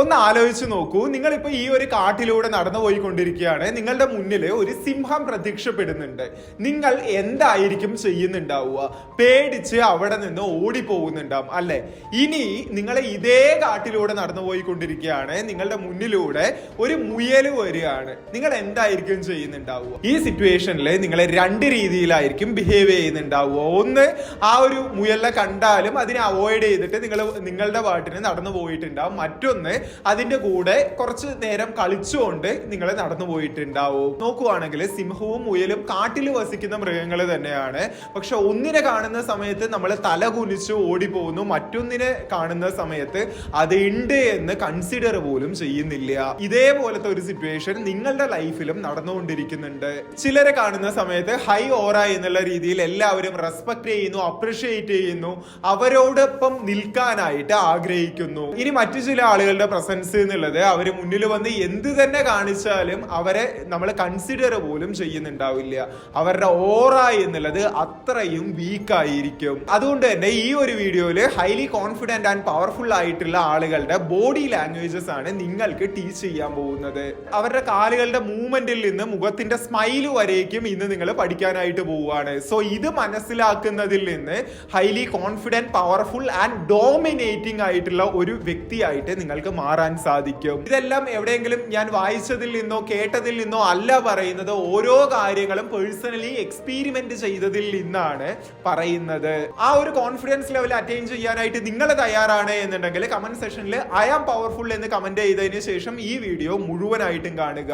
ഒന്ന് ആലോചിച്ച് നോക്കൂ. നിങ്ങളിപ്പോ ഈ ഒരു കാട്ടിലൂടെ നടന്നു പോയിക്കൊണ്ടിരിക്കുകയാണ്. നിങ്ങളുടെ മുന്നിൽ ഒരു സിംഹം പ്രത്യക്ഷപ്പെടുന്നുണ്ട്. നിങ്ങൾ എന്തായിരിക്കും ചെയ്യുന്നുണ്ടാവുക? പേടിച്ച് അവിടെ നിന്ന് ഓടിപ്പോകുന്നുണ്ടാവും അല്ലെ? ഇനി നിങ്ങൾ ഇതേ കാട്ടിലൂടെ നടന്നു പോയിക്കൊണ്ടിരിക്കുകയാണ്. നിങ്ങളുടെ മുന്നിലൂടെ ഒരു മുയൽ വരികയാണ്. നിങ്ങൾ എന്തായിരിക്കും ചെയ്യുന്നുണ്ടാവുക? ഈ സിറ്റുവേഷനിൽ നിങ്ങൾ രണ്ട് രീതിയിലായിരിക്കും ബിഹേവ് ചെയ്യുന്നുണ്ടാവുക. ഒന്ന് ആ ഒരു മുയലിനെ കണ്ടാലും അതിനെ അവോയ്ഡ് ചെയ്തിട്ട് നിങ്ങൾ നിങ്ങളുടെ പാട്ടിന് നടന്നു പോയിട്ടുണ്ടാവും. മറ്റൊന്ന് അതിന്റെ കൂടെ കുറച്ച് നേരം കളിച്ചുകൊണ്ട് നിങ്ങൾ നടന്നു പോയിട്ടുണ്ടാവും. നോക്കുവാണെങ്കിൽ സിംഹവും മുയലും കാട്ടിൽ വസിക്കുന്ന മൃഗങ്ങൾ തന്നെയാണ്. പക്ഷെ ഒന്നിനെ കാണുന്ന സമയത്ത് നമ്മൾ തല കുനിച്ച് ഓടിപ്പോകുന്നു. മറ്റൊന്നിനെ കാണുന്ന സമയത്ത് അത് ഉണ്ട് എന്ന് കൺസിഡർ പോലും ചെയ്യുന്നില്ല. ഇതേപോലത്തെ ഒരു സിറ്റുവേഷൻ നിങ്ങളുടെ ലൈഫിലും നടന്നുകൊണ്ടിരിക്കുന്നുണ്ട്. ചിലരെ കാണുന്ന സമയത്ത് ഹൈ ഓറ എന്നുള്ള രീതിയിൽ എല്ലാവരും റെസ്പെക്ട് ചെയ്യുന്നു അപ്രിഷിയേറ്റ് ചെയ്യുന്നു. അവരോടൊപ്പം നിൽക്കാനായിട്ട് ആഗ്രഹിക്കുന്നു. ഇനി മറ്റു ചില ആളുകളുടെ പ്രസൻസ് എന്നുള്ളത് അവർ മുന്നിൽ വന്ന് എന്ത് തന്നെ കാണിച്ചാലും അവരെ നമ്മൾ കൺസിഡർ പോലും ചെയ്യുന്നുണ്ടാവില്ല. അവരുടെ ഓറ എന്നുള്ളത് അത്രയും വീക്കായിരിക്കും അതുകൊണ്ട് തന്നെ ഈ ഒരു വീഡിയോയിൽ ഹൈലി കോൺഫിഡന്റ് ആൻഡ് പവർഫുൾ ആയിട്ടുള്ള ആളുകളുടെ ബോഡി ലാംഗ്വേജസ് ആണ് നിങ്ങൾക്ക് ടീച്ച് ചെയ്യാൻ പോകുന്നത്. അവരുടെ കാലുകളുടെ മൂവ്മെന്റിൽ നിന്ന് മുഖത്തിന്റെ സ്മൈൽ വരേക്കും ഇന്ന് നിങ്ങൾ പഠിക്കാനായിട്ട് പോവുകയാണ്. സോ ഇത് മനസ്സിലാക്കുന്നതിൽ നിന്ന് highly confident powerful and dominating ആയിട്ടുള്ള ഒരു വ്യക്തിയായിട്ട് നിങ്ങൾക്ക് മാറാൻ സാധിക്കും. ഇതെല്ലാം എവിടെയെങ്കിലും ഞാൻ വായിച്ചതിൽ നിന്നോ കേട്ടതിൽ നിന്നോ അല്ല പറയുന്നത്. ഓരോ കാര്യങ്ങളും പേഴ്സണലി എക്സ്പീരിമെന്റ് ചെയ്തതിൽ നിന്നാണ് പറയുന്നത്. ആ ഒരു കോൺഫിഡൻസ് ലെവൽ അറ്റൈൻ ചെയ്യാനായിട്ട് നിങ്ങൾ തയ്യാറാണ് എന്നുണ്ടെങ്കിൽ കമന്റ് സെക്ഷനിൽ ഐ ആം പവർഫുൾ എന്ന് കമന്റ് ചെയ്തതിന് ശേഷം ഈ വീഡിയോ മുഴുവനായിട്ടും കാണുക.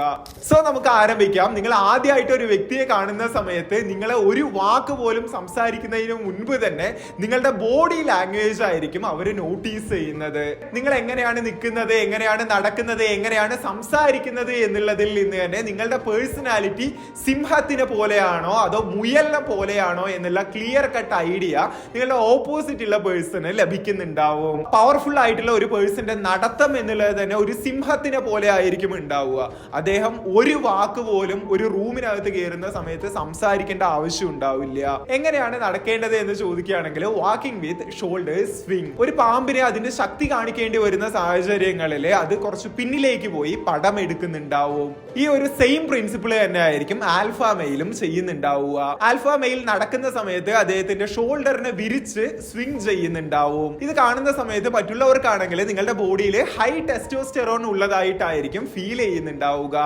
സോ നമുക്ക് ആരംഭിക്കാം. നിങ്ങൾ ആദ്യമായിട്ട് ഒരു വ്യക്തിയെ കാണുന്ന സമയത്ത് നിങ്ങളെ ഒരു വാക്ക് പോലും സംസാരിക്കുന്നതിന് മുൻപ് തന്നെ നിങ്ങളുടെ ബോഡി ലാംഗ്വേജ് ആയിരിക്കും അവർ നോട്ടീസ് ചെയ്യുന്നത്. നിങ്ങൾ എങ്ങനെയാണ് നിൽക്കുന്നത്? എങ്ങനെയാണ് നടക്കുന്നത് എങ്ങനെയാണ് സംസാരിക്കുന്നത് എന്നുള്ളതിൽ നിന്ന് തന്നെ നിങ്ങളുടെ പേഴ്സണാലിറ്റി സിംഹത്തിനെ പോലെയാണോ അതോ മുയലിനെ പോലെയാണോ എന്നുള്ള ക്ലിയർ കട്ട് ഐഡിയ നിങ്ങളുടെ ഓപ്പോസിറ്റ് ഉള്ള പേഴ്സണ് ലഭിക്കുന്നുണ്ടാവും. പവർഫുൾ ആയിട്ടുള്ള ഒരു പേഴ്സന്റെ നടത്തം എന്നുള്ളത് തന്നെ ഒരു സിംഹത്തിനെ പോലെ ആയിരിക്കും ഉണ്ടാവുക. അദ്ദേഹം ഒരു വാക്ക് പോലും ഒരു റൂമിനകത്ത് കയറുന്ന സമയത്ത് സംസാരിക്കേണ്ട ആവശ്യം ഉണ്ടാവില്ല. എങ്ങനെയാണ് നടക്കേണ്ടത് എന്ന് ചോദിക്കുകയാണെങ്കിൽ വാക്കിംഗ് വിത്ത് ഷോൾഡേഴ്സ് സ്വിംഗ് ഒരു പാമ്പിനെ അതിന്റെ ശക്തി കാണിക്കേണ്ടി വരുന്ന സാഹചര്യങ്ങളിൽ അത് കുറച്ച് പിന്നിലേക്ക് പോയി പടം എടുക്കുന്നുണ്ടാവും. ഈ ഒരു സെയിം പ്രിൻസിപ്പിൾ തന്നെ ആയിരിക്കും ആൽഫ മെയിലും ചെയ്യുന്നുണ്ടാവുക. ആൽഫ മെയിൽ നടക്കുന്ന സമയത്ത് അദ്ദേഹത്തിന്റെ ഷോൾഡറിനെ വിരിച്ച് സ്വിംഗ് ചെയ്യുന്നുണ്ടാവും. ഇത് കാണുന്ന സമയത്ത് മറ്റുള്ളവർക്കാണെങ്കിൽ നിങ്ങളുടെ ബോഡിയിൽ ഹൈ ടെസ്റ്റോസ്റ്റെറോൺ ഉള്ളതായിട്ടായിരിക്കും ഫീൽ ചെയ്യുന്നുണ്ടാവുക.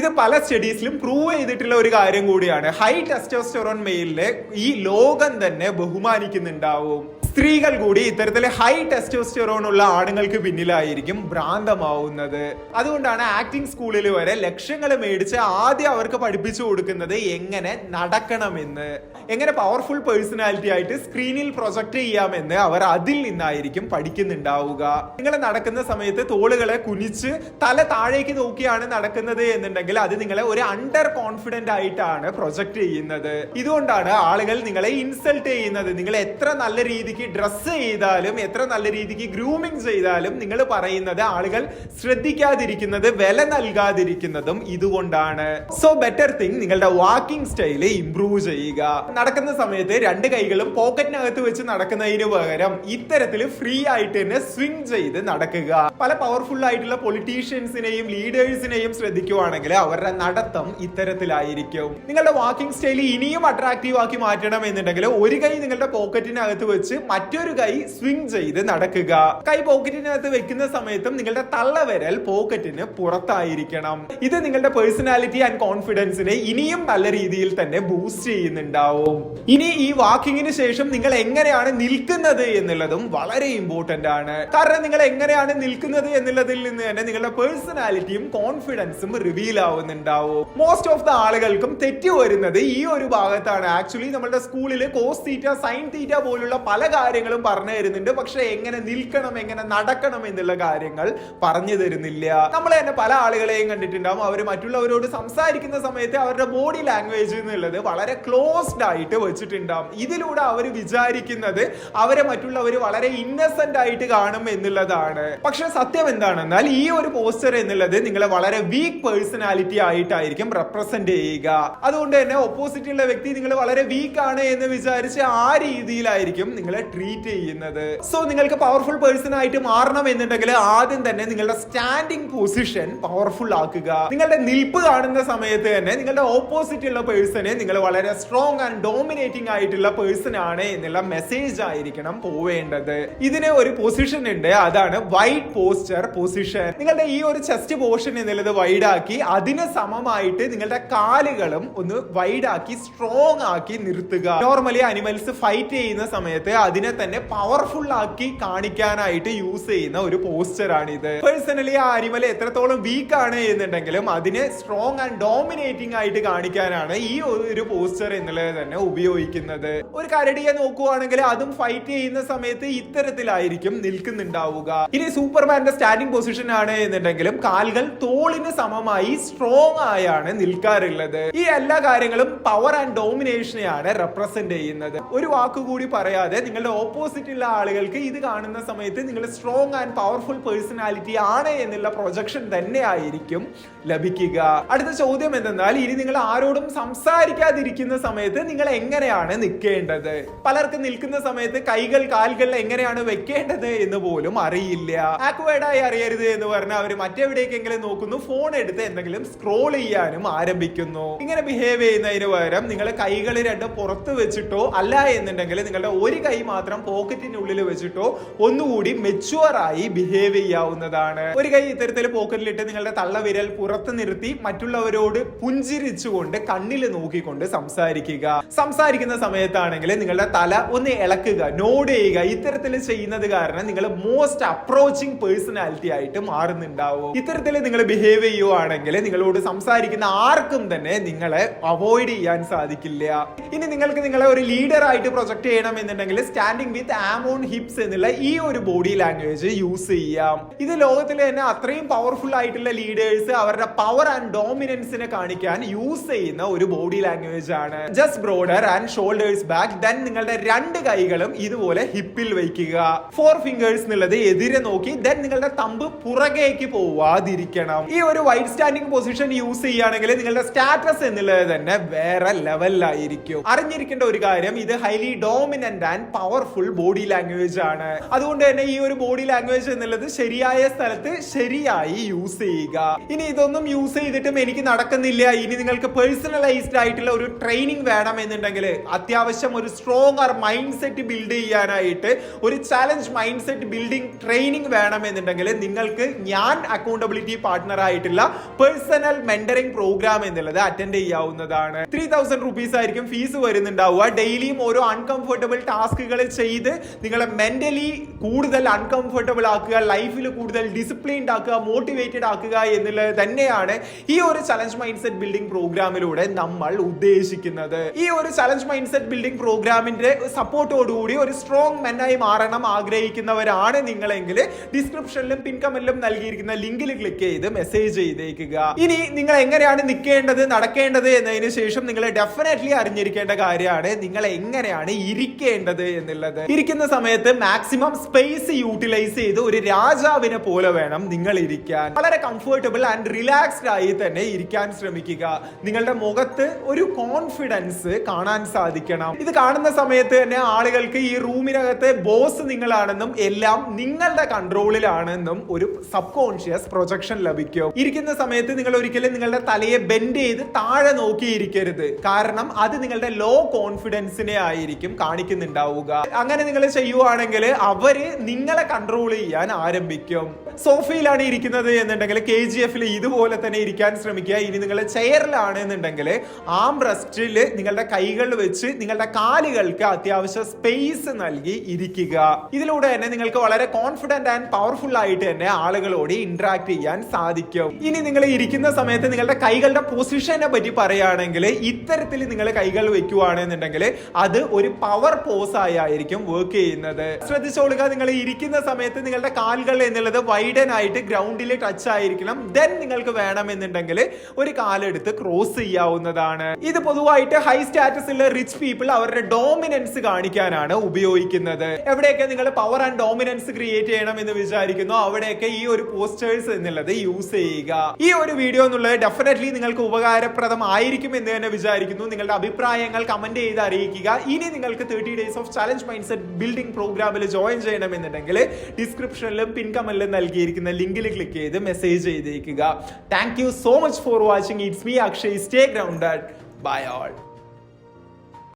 ഇത് പല സ്റ്റഡീസിലും പ്രൂവ് ചെയ്തിട്ടുള്ള ഒരു കാര്യം കൂടിയാണ്. ഹൈ ടെസ്റ്റോസ്റ്റെറോൺ മെയിലിനെ ഈ ലോകം തന്നെ ബഹുമാനിക്കുന്നുണ്ടാവും. സ്ത്രീകൾ കൂടി ഇത്തരത്തിലെ ഹൈ ടെസ്റ്റോസ്റ്റെറോൺ ഉള്ള ആണുങ്ങൾക്ക് പിന്നിലായിരിക്കും ഭ്രാന്തമാവുന്നത്. അതുകൊണ്ടാണ് ആക്ടിംഗ് സ്കൂളിൽ വരെ ലക്ഷങ്ങൾ മേടിച്ച് ആദ്യം അവർക്ക് പഠിപ്പിച്ചു കൊടുക്കുന്നത് എങ്ങനെ നടക്കണമെന്ന്. എങ്ങനെ പവർഫുൾ പേഴ്സണാലിറ്റി ആയിട്ട് സ്ക്രീനിൽ പ്രൊജക്ട് ചെയ്യാമെന്ന് അവർ അതിൽ നിന്നായിരിക്കും പഠിക്കുന്നുണ്ടാവുക. നിങ്ങൾ നടക്കുന്ന സമയത്ത് തോളുകളെ കുനിച്ച് തല താഴേക്ക് നോക്കിയാണ് നടക്കുന്നത് എന്നുണ്ടെങ്കിൽ അത് നിങ്ങളെ ഒരു അണ്ടർ കോൺഫിഡന്റ് ആയിട്ടാണ് പ്രൊജക്ട് ചെയ്യുന്നത്. ഇതുകൊണ്ടാണ് ആളുകൾ നിങ്ങളെ ഇൻസൾട്ട് ചെയ്യുന്നത്. നിങ്ങൾ എത്ര നല്ല രീതിക്ക് ഡ്രസ്സ് ചെയ്താലും എത്ര നല്ല രീതിക്ക് ഗ്രൂമിങ് ചെയ്താലും നിങ്ങൾ പറയുന്നത് ആളുകൾ ശ്രദ്ധിക്കാതിരിക്കുന്നത് വില നൽകാതിരിക്കുന്നതും ഇതുകൊണ്ടാണ്. സോ ബെറ്റർ തിങ് നിങ്ങളുടെ വാക്കിംഗ് സ്റ്റൈൽ ഇംപ്രൂവ് ചെയ്യുക. നടക്കുന്ന സമയത്ത് രണ്ട് കൈകളും പോക്കറ്റിനകത്ത് വെച്ച് നടക്കുന്നതിന് പകരം ഇത്തരത്തിൽ ഫ്രീ ആയിട്ട് തന്നെ സ്വിംഗ് ചെയ്ത് നടക്കുക. പല പവർഫുൾ ആയിട്ടുള്ള പൊളിറ്റീഷ്യൻസിനെയും ലീഡേഴ്സിനെയും ശ്രദ്ധിക്കുവാണെങ്കിൽ അവരുടെ നടത്തം ഇത്തരത്തിലായിരിക്കും. നിങ്ങളുടെ വാക്കിംഗ് സ്റ്റൈൽ ഇനിയും അട്രാക്റ്റീവ് ആക്കി മാറ്റണം എന്നുണ്ടെങ്കിൽ ഒരു കൈ നിങ്ങളുടെ പോക്കറ്റിനകത്ത് വെച്ച് മറ്റൊരു കൈ സ്വിംഗ് ചെയ്ത് നടക്കുക. കൈ പോക്കറ്റിനകത്ത് വെക്കുന്ന സമയത്തും നിങ്ങളുടെ തള്ള തള്ളവിരൽ പോക്കറ്റിന് പുറത്തായിരിക്കണം. ഇത് നിങ്ങളുടെ പേഴ്സണാലിറ്റി ആൻഡ് കോൺഫിഡൻസിനെ ഇനിയും നല്ല രീതിയിൽ തന്നെ ബൂസ്റ്റ് ചെയ്യുന്നുണ്ടാവും. ഇനി ഈ വാക്കിങ്ങിന് ശേഷം നിങ്ങൾ എങ്ങനെയാണ് നിൽക്കുന്നത് എന്നുള്ളതും വളരെ ഇമ്പോർട്ടന്റ് ആണ്. കാരണം നിങ്ങൾ എങ്ങനെയാണ് നിൽക്കുന്നത് എന്നുള്ളതിൽ നിന്ന് തന്നെ നിങ്ങളുടെ പേഴ്സണാലിറ്റിയും കോൺഫിഡൻസും റിവീൽ ആവുന്നുണ്ടാവും. മോസ്റ്റ് ഓഫ് ദ ആളുകൾക്കും തെറ്റ് വരുന്നത് ഈ ഒരു ഭാഗത്താണ്. ആക്ച്വലി നമ്മുടെ സ്കൂളിൽ കോസ് തീറ്റ സൈൻ തീറ്റ പോലുള്ള പല കാര്യങ്ങളും പറഞ്ഞു തരുന്നുണ്ട്. പക്ഷെ എങ്ങനെ നിൽക്കണം എങ്ങനെ നടക്കണം എന്നുള്ള കാര്യങ്ങൾ പറഞ്ഞു തരുന്നില്ല. നമ്മൾ തന്നെ പല ആളുകളെയും കണ്ടിട്ടുണ്ടാവും. അവർ മറ്റുള്ളവരോട് സംസാരിക്കുന്ന സമയത്ത് അവരുടെ ബോഡി ലാംഗ്വേജ് എന്നുള്ളത് വളരെ ക്ലോസ്ഡ് ആയിട്ട് വെച്ചിട്ടുണ്ടാവും. ഇതിലൂടെ അവർ വിചാരിക്കുന്നത് അവരെ മറ്റുള്ളവർ വളരെ ഇന്നസെന്റ് ആയിട്ട് കാണും എന്നുള്ളതാണ്. പക്ഷെ സത്യം എന്താണെന്നാൽ ഈ ഒരു പോസ്റ്റർ എന്നുള്ളത് നിങ്ങളെ വളരെ വീക്ക് പേഴ്സണാലിറ്റി ആയിട്ടായിരിക്കും റെപ്രസെന്റ് ചെയ്യുക. അതുകൊണ്ട് തന്നെ ഓപ്പോസിറ്റ് ഉള്ള വ്യക്തി നിങ്ങൾ വളരെ വീക്ക് ആണ് എന്ന് വിചാരിച്ച് ആ രീതിയിലായിരിക്കും നിങ്ങളെ ട്രീറ്റ് ചെയ്യുന്നത്. സോ നിങ്ങൾക്ക് പവർഫുൾ പേഴ്സൺ ആയിട്ട് മാറണം എന്നുണ്ടെങ്കിൽ ആദ്യം തന്നെ നിങ്ങളുടെ സ്റ്റാൻഡിങ് പൊസിഷൻ പവർഫുൾ ആക്കുക. നിങ്ങളുടെ നിൽപ്പ് കാണുന്ന സമയത്ത് തന്നെ നിങ്ങളുടെ ഓപ്പോസിറ്റ് ഉള്ള പേഴ്സണെ നിങ്ങൾ വളരെ സ്ട്രോങ് ആൻഡ് ഡോമിനേറ്റിംഗ് ആയിട്ടുള്ള പേഴ്സൺ ആണ് എന്നുള്ള മെസ്സേജ് ആയിരിക്കണം പോവേണ്ടത്. ഇതിന് ഒരു പൊസിഷൻ ഉണ്ട്. അതാണ് വൈഡ് പോസ്റ്റർ പൊസിഷൻ നിങ്ങളുടെ ഈ ഒരു ചെസ്റ്റ് പോർഷൻ എന്നുള്ളത് ആക്കി അതിന് സമമായിട്ട് നിങ്ങളുടെ കാലുകളും ഒന്ന് വൈഡ് ആക്കി സ്ട്രോങ് ആക്കി നിർത്തുക. നോർമലി അനിമൽസ് ഫൈറ്റ് ചെയ്യുന്ന സമയത്ത് അതിനെ തന്നെ പവർഫുൾ ആക്കി കാണിക്കാനായിട്ട് യൂസ് ചെയ്യുന്ന ഒരു പോസ്റ്റർ ആണ് ഇത് പേഴ്സണലി ആ അരിമല എത്രത്തോളം വീക്ക് ആണ് എന്നുണ്ടെങ്കിലും അതിനെ സ്ട്രോങ് ആൻഡ് ഡോമിനേറ്റിംഗ് ആയിട്ട് കാണിക്കാനാണ് ഈ ഒരു പോസ്റ്റർ എന്നുള്ളത് തന്നെ ഉപയോഗിക്കുന്നത്. ഒരു കരടിയെ നോക്കുവാണെങ്കിൽ അതും ഫൈറ്റ് ചെയ്യുന്ന സമയത്ത് ഇത്തരത്തിലായിരിക്കും നിൽക്കുന്നുണ്ടാവുക. ഇനി സൂപ്പർമാന്റെ സ്റ്റാൻഡിംഗ് പൊസിഷൻ ആണ് എന്നുണ്ടെങ്കിലും കാലുകൾ തോളിന് സമമായി സ്ട്രോങ് ആയാണ് നിൽക്കാറുള്ളത്. ഈ എല്ലാ കാര്യങ്ങളും പവർ ആൻഡ് ഡോമിനേഷനെയാണ് റെപ്രസെന്റ് ചെയ്യുന്നത്. ഒരു വാക്കുകൂടി പറയാതെ നിങ്ങളുടെ ഓപ്പോസിറ്റ് ഉള്ള ആളുകൾക്ക് ഇത് കാണുന്ന സമയത്ത് നിങ്ങൾ സ്ട്രോങ് ആൻഡ് പവർഫുൾ പേഴ്സണാലിറ്റി ആണ് എന്നുള്ള പ്രൊജക്ഷൻ തന്നെ ആയിരിക്കും ലഭിക്കുക. അടുത്ത ചോദ്യം എന്തെന്നാൽ ഇനി നിങ്ങൾ ആരോടും സംസാരിക്കാതിരിക്കുന്ന സമയത്ത് നിങ്ങൾ എങ്ങനെയാണ് നിൽക്കേണ്ടത്? പലർക്കും നിൽക്കുന്ന സമയത്ത് കൈകൾ കാലുകൾ എങ്ങനെയാണ് വെക്കേണ്ടത് എന്ന് പോലും അറിയില്ല. ആക്വേഡായി അറിയരുത് എന്ന് പറഞ്ഞാൽ അവർ മറ്റെവിടേക്കെങ്കിലും നോക്കുന്നു ഫോൺ എടുത്ത് എന്തെങ്കിലും സ്ക്രോൾ ചെയ്യാനും ആരംഭിക്കുന്നു. ഇങ്ങനെ ബിഹേവ് ചെയ്യുന്നതിന് പകരം നിങ്ങൾ കൈകൾ രണ്ട് പുറത്ത് വെച്ചിട്ടോ അല്ല എന്നുണ്ടെങ്കിൽ നിങ്ങളുടെ ഒരു കൈ മാത്രം പോക്കറ്റിനുള്ളിൽ വെച്ചിട്ടോ ഒന്നുകൂടി മെച്ചുവറായി ബിഹേവ് ചെയ്യാവുന്നതാണ്. ഒരു കൈ ഇത്തരത്തിൽ പോക്കറ്റിലിട്ട് നിങ്ങളുടെ തള്ളവിരൽ പുറത്ത് നിർത്തി മറ്റുള്ളവരോട് പുഞ്ചിരിച്ചുകൊണ്ട് കണ്ണിൽ നോക്കിക്കൊണ്ട് സംസാരിക്കുക. സംസാരിക്കുന്ന സമയത്താണെങ്കിൽ നിങ്ങളുടെ തല ഒന്ന് ഇളക്കുക നോഡ് ചെയ്യുക. ഇത്തരത്തിൽ ചെയ്യുന്നത് കാരണം നിങ്ങൾ മോസ്റ്റ് അപ്രോച്ചിങ് പേഴ്സണാലിറ്റി ആയിട്ട് മാറുന്നുണ്ടാവും. ഇത്തരത്തിൽ നിങ്ങൾ ബിഹേവ് ചെയ്യുവാണെങ്കിൽ നിങ്ങളോട് സംസാരിക്കുന്ന ആർക്കും തന്നെ നിങ്ങളെ അവോയ്ഡ് ചെയ്യാൻ സാധിക്കില്ല. ഇനി നിങ്ങൾക്ക് നിങ്ങളെ ഒരു ലീഡർ ആയിട്ട് പ്രൊജക്ട് ചെയ്യണം എന്നുണ്ടെങ്കിൽ സ്റ്റാൻഡിങ് വിത്ത് ആമോൺ ഹിപ്സ് എന്നുള്ള ഈ ഒരു ബോഡി ലാംഗ്വേജ് യൂസ് ചെയ്യാം. ഇത് ലോകത്തിലെ തന്നെ അത്രയും പവർഫുൾ ആയിട്ടുള്ള ലീഡേഴ്സ് അവരുടെ പവർ ആൻഡ് ഡോമിനൻസിനെ കാണിക്കാൻ യൂസ് ചെയ്യുന്ന ഒരു ബോഡി ലാംഗ്വേജ് ആണ്. Just broader and shoulders back then നിങ്ങളുടെ രണ്ട് കൈകളും ഇതുപോലെ ഹിപ്പിൽ വയ്ക്കുക. ഫോർ ഫിംഗേഴ്സ് എന്നുള്ളത് എതിരെ നോക്കി ദെൻ നിങ്ങളുടെ തമ്പ് പുറകേക്ക് പോവാതിരിക്കണം. ഈ ഒരു വൈറ്റ് സ്റ്റാൻഡിങ് പൊസിഷൻ യൂസ് ചെയ്യുകയാണെങ്കിൽ നിങ്ങളുടെ സ്റ്റാറ്റസ് എന്നുള്ളത് തന്നെ വേറെ ലെവലിലായിരിക്കും അറിഞ്ഞിരിക്കേണ്ട ഒരു കാര്യം ഇത് highly dominant and powerful body language ആണ്. അതുകൊണ്ട് തന്നെ ഈ ഒരു ബോഡി ലാംഗ്വേജ് എന്നുള്ളത് ശരിയായ സ്ഥലത്ത് ശരിയായി യൂസ് ചെയ്യുക. ഇനി ഇതൊന്നും യൂസ് ചെയ്തിട്ടും എനിക്ക് നടക്കുന്നില്ല. ഇനി നിങ്ങൾക്ക് പേഴ്സണലൈസ്ഡ് ആയിട്ടുള്ള ഒരു ട്രെയിനിങ് വേണം എന്നുണ്ടെങ്കിൽ അത്യാവശ്യം ഒരു stronger mind set build ചെയ്യാനായിട്ട് ഒരു challenge mind set building training വേണം എന്നുണ്ടെങ്കിൽ നിങ്ങൾക്ക് ഞാൻ അക്കൗണ്ടബിലിറ്റി പാർട്ട്ണർ ആയിട്ടുള്ള പേഴ്സണൽ മെന്ററിംഗ് പ്രോഗ്രാം എന്നുള്ളത് അറ്റൻഡ് ചെയ്യാവുന്നതാണ്. ത്രീ തൗസൻഡ് റുപ്പീസ് ആയിരിക്കും ഫീസ് വരുന്നുണ്ടാവുക. ഡെയിലിയും ഓരോ അൺകംഫർട്ടബിൾ ടാസ്കുകൾ ചെയ്ത് നിങ്ങളെ മെന്റലി കൂടുതൽ അൺകംഫർട്ടബിൾ ആക്കുക ലൈഫിൽ കൂടുതൽ ഡിസിപ്ലിൻഡ് ആക്കുക മോട്ടിവേറ്റഡ് ആക്കുക എന്നുള്ളത് തന്നെയാണ് ഈ ഒരു ചലഞ്ച് മൈൻഡ് സെറ്റ് ബിൽഡിംഗ് പ്രോഗ്രാമിലൂടെ നമ്മൾ ഉദ്ദേശിക്കുന്നത്. ഈ ഒരു ചലഞ്ച് മൈൻഡ് സെറ്റ് ബിൽഡിംഗ് പ്രോഗ്രാമിന്റെ സപ്പോർട്ടോടുകൂടി ഒരു സ്ട്രോങ് മെന്നായി മാറണം ആഗ്രഹിക്കുന്നവരാണ് നിങ്ങളെങ്കിൽ ഡിസ്ക്രിപ്ഷനിലും പിൻ കമന്റിലും നൽകിയിരിക്കുന്ന ലിങ്കിൽ ക്ലിക്ക് ചെയ്ത് മെസ്സേജ് ചെയ്തേക്കുക. ഇനി നിങ്ങൾ എങ്ങനെയാണ് നിൽക്കേണ്ടത് നടക്കേണ്ടത് എന്നതിന് ശേഷം നിങ്ങൾ ഡെഫിനറ്റ്ലി അറിഞ്ഞിരിക്കേണ്ട കാര്യമാണ് നിങ്ങൾ എങ്ങനെയാണ് ഇരിക്കേണ്ടത് എന്നുള്ളത്. ഇരിക്കുന്ന സമയത്ത് മാക്സിമം സ്പേസ് യൂട്ടിലൈസ് ചെയ്ത് ഒരു രാജാവിനെ പോലെ വേണം നിങ്ങൾ ഇരിക്കാൻ വളരെ കംഫർട്ടബിൾ ആൻഡ് റിലാക്സ്ഡ് ആയി തന്നെ ഇരിക്കാൻ ശ്രമിക്കുക. നിങ്ങളുടെ മുഖത്ത് ഒരു കോൺഫിഡൻസ് കാണാൻ സാധിക്കണം. ഇത് കാണുന്ന സമയത്ത് തന്നെ ആളുകൾക്ക് ഈ റൂമിനകത്ത് ബോസ് നിങ്ങളാണെന്നും എല്ലാം നിങ്ങളുടെ കൺട്രോളിലാണെന്നും ഒരു സബ് കോൺഷ്യസ് പ്രൊജക്ഷൻ ലഭിക്കും. ഇരിക്കുന്ന സമയത്ത് നിങ്ങൾ ഒരിക്കലും നിങ്ങളുടെ തലയെ ബെൻഡ് ചെയ്ത് താഴെ നോക്കിയിരിക്കരുത്. കാരണം അത് നിങ്ങളുടെ ലോ കോൺഫിഡൻസിനെ ആയിരിക്കും കാണിക്കുന്നുണ്ടാവുക. അങ്ങനെ നിങ്ങൾ ചെയ്യുവാണെങ്കിൽ അവർ നിങ്ങളെ കൺട്രോൾ ചെയ്യാൻ ആരംഭിക്കും. സോഫയിലാണ് ഇരിക്കുന്നത് എന്നുണ്ടെങ്കിൽ കെ ജി എഫിൽ ഇതുപോലെ തന്നെ ഇരിക്കാൻ ശ്രമിക്കുക. ഇനി നിങ്ങൾ ചെയറിലാണ് എന്നുണ്ടെങ്കിൽ ആം റെസ്റ്റിൽ നിങ്ങളുടെ കൈകൾ വെച്ച് നിങ്ങളുടെ കാലുകൾക്ക് അത്യാവശ്യം സ്പേസ് നൽകി ഇരിക്കുക. ഇതിലൂടെ തന്നെ നിങ്ങൾക്ക് വളരെ കോൺഫിഡന്റ് ആൻഡ് പവർഫുൾ ആയിട്ട് തന്നെ ആളുകളോട് ഇന്ററാക്ട് ചെയ്യാൻ സാധിക്കും. ഇനി നിങ്ങൾ ഇരിക്കുന്ന സമയത്ത് നിങ്ങളുടെ കൈകളുടെ പൊസിഷനെ പറ്റി പറയുകയാണെങ്കിൽ ഇത്തരത്തിൽ നിങ്ങൾ കൈകൾ വെക്കുകയാണെന്നുണ്ടെങ്കിൽ അത് ഒരു പവർ പോസ് ആയിരിക്കും വർക്ക് ചെയ്യുന്നത്. ശ്രദ്ധിച്ചോളുക നിങ്ങൾ ഇരിക്കുന്ന സമയത്ത് നിങ്ങളുടെ കാലുകൾ എന്നുള്ളത് വൈഡൻ ആയിട്ട് ഗ്രൗണ്ടിൽ ടച്ച് ആയിരിക്കണം. ദെൻ നിങ്ങൾക്ക് വേണമെന്നുണ്ടെങ്കിൽ ഒരു കാലെടുത്ത് ക്രോസ് ചെയ്യാവുന്നതാണ്. ഇത് പൊതുവായിട്ട് ഹൈ സ്റ്റാറ്റസ് ഉള്ള റിച്ച് പീപ്പിൾ അവരുടെ ഡോമിനൻസ് കാണിക്കാനാണ് ഉപയോഗിക്കുന്നത്. എവിടെയൊക്കെ നിങ്ങൾ പവർ ആൻഡ് ഡോമിനൻസ് ക്രിയേറ്റ് ചെയ്യണം എന്ന് വിചാരിക്കുന്നു അവിടെയൊക്കെ ഈ ഒരു പോസ്റ്റേഴ്സ് എന്നുള്ളത് യൂസ് ചെയ്യുക. ഈ ഒരു വീഡിയോ എന്നുള്ളത് ഡെഫിനറ്റ്ലി നിങ്ങൾക്ക് ഉപകാരപ്രദമായിരിക്കും എന്ന് തന്നെ വിചാരിക്കുന്നു. നിങ്ങളുടെ അഭിപ്രായങ്ങൾ കമന്റ് ചെയ്ത് അറിയിക്കുക. ഇനി നിങ്ങൾക്ക് thirty days of challenge challenge mindset building പ്രോഗ്രാമിൽ ജോയിൻ ചെയ്യണമെന്നുണ്ടെങ്കിൽ ഡിസ്ക്രിപ്ഷനിലും പിൻ കമന്റിലും നൽകിയിരിക്കുന്ന ലിങ്കിൽ ക്ലിക്ക് ചെയ്ത് മെസ്സേജ് ചെയ്തേക്കുക. Thank you so much for watching it's me Akshay stay grounded bye all